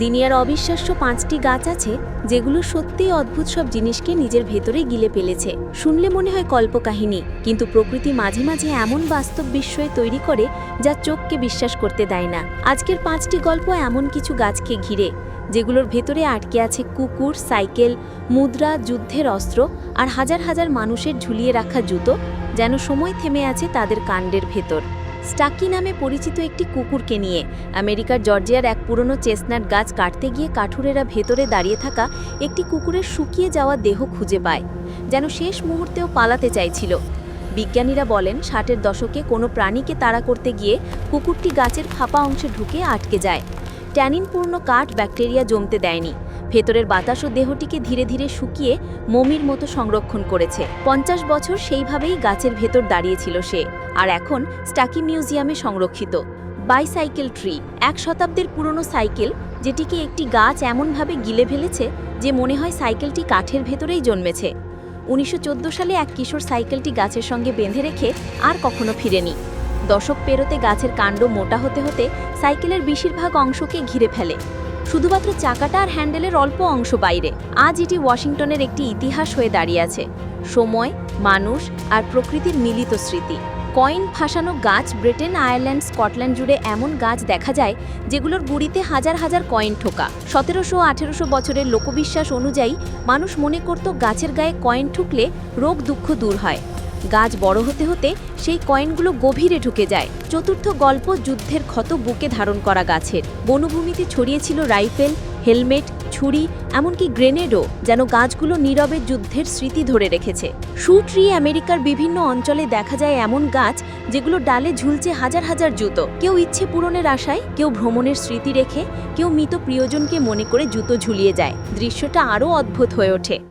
দিনিয়ার অবিশ্বাস্য পাঁচটি গাছ আছে যেগুলো সত্যিই অদ্ভুত সব জিনিসকে নিজের ভেতরে গিলে ফেলেছে। শুনলে মনে হয় কল্পকাহিনী, কিন্তু প্রকৃতি মাঝে মাঝে এমন বাস্তব বিস্ময় তৈরি করে যা চোখকে বিশ্বাস করতে দেয় না। আজকের পাঁচটি গল্প এমন কিছু গাছকে ঘিরে, যেগুলোর ভেতরে আটকে আছে কুকুর, সাইকেল, মুদ্রা, যুদ্ধের অস্ত্র আর হাজার হাজার মানুষের ঝুলিয়ে রাখা জুতো যেন সময় থেমে আছে তাদের কাণ্ডের ভেতর। স্টাকি নামে পরিচিত একটি কুকুরকে নিয়ে। আমেরিকার জর্জিয়ার এক পুরনো চেস্টনাট গাছ কাটতে গিয়ে কাঠুরেরা ভেতরে দাঁড়িয়ে থাকা একটি কুকুরের শুকিয়ে যাওয়া দেহ খুঁজে পায়, যেন শেষ মুহূর্তেও পালাতে চাইছিল। বিজ্ঞানীরা বলেন, ষাটের দশকে কোনো প্রাণীকে তাড়া করতে গিয়ে কুকুরটি গাছের ফাঁপা অংশে ঢুকে আটকে যায়। ট্যানিনপূর্ণ কাঠ ব্যাকটেরিয়া জমতে দেয়নি। ভেতরের বাতাসও দেহটিকে ধীরে ধীরে শুকিয়ে মমির মতো সংরক্ষণ করেছে। পঞ্চাশ বছর সেইভাবেই গাছের ভেতর দাঁড়িয়েছিল সে, আর এখন স্টাকি মিউজিয়ামে সংরক্ষিত। বাইসাইকেল ট্রি, এক শতাব্দীর পুরনো সাইকেল, যেটিকে একটি গাছ এমনভাবে গিলে ফেলেছে যে মনে হয় সাইকেলটি কাঠের ভেতরেই জন্মেছে। উনিশশো চোদ্দ সালে এক কিশোর সাইকেলটি গাছের সঙ্গে বেঁধে রেখে আর কখনো ফিরেনি। দশক পেরোতে গাছের কাণ্ড মোটা হতে হতে সাইকেলের বেশিরভাগ অংশকে ঘিরে ফেলে। শুধুমাত্র চাকাটা আর হ্যান্ডেলের অল্প অংশ বাইরে। আজ এটি ওয়াশিংটনের একটি ইতিহাস হয়ে দাঁড়িয়ে আছে। সময়, মানুষ আর প্রকৃতির মিলিত স্মৃতি। কয়েন ফাঁসানো গাছ ব্রিটেন, আয়ারল্যান্ড, স্কটল্যান্ড জুড়ে এমন গাছ দেখা যায় যেগুলোর গুড়িতে হাজার হাজার কয়েন ঠোকা। সতেরোশো আঠেরোশো বছরের লোকবিশ্বাস অনুযায়ী মানুষ মনে করত গাছের গায়ে কয়েন ঠুকলে রোগ দুঃখ দূর হয়। গাছ বড় হতে হতে সেই কয়েনগুলো গভীরে ঢুকে যায়। চতুর্থ গল্প যুদ্ধের ক্ষত বুকে ধারণ করা গাছের। বনভূমিতে ছড়িয়েছিল রাইফেল, হেলমেট, ছুরি, এমনকি গ্রেনেডও যেন গাছগুলো নীরবে যুদ্ধের স্মৃতি ধরে রেখেছে। শু ট্রি আমেরিকার বিভিন্ন অঞ্চলে দেখা যায় এমন গাছ যেগুলো ডালে ঝুলছে হাজার হাজার জুতো। কেউ ইচ্ছে পূরণের আশায়, কেউ ভ্রমণের স্মৃতি রেখে, কেউ মৃত প্রিয়জনকে মনে করে জুতো ঝুলিয়ে যায়। দৃশ্যটা আরও অদ্ভুত হয়ে ওঠে।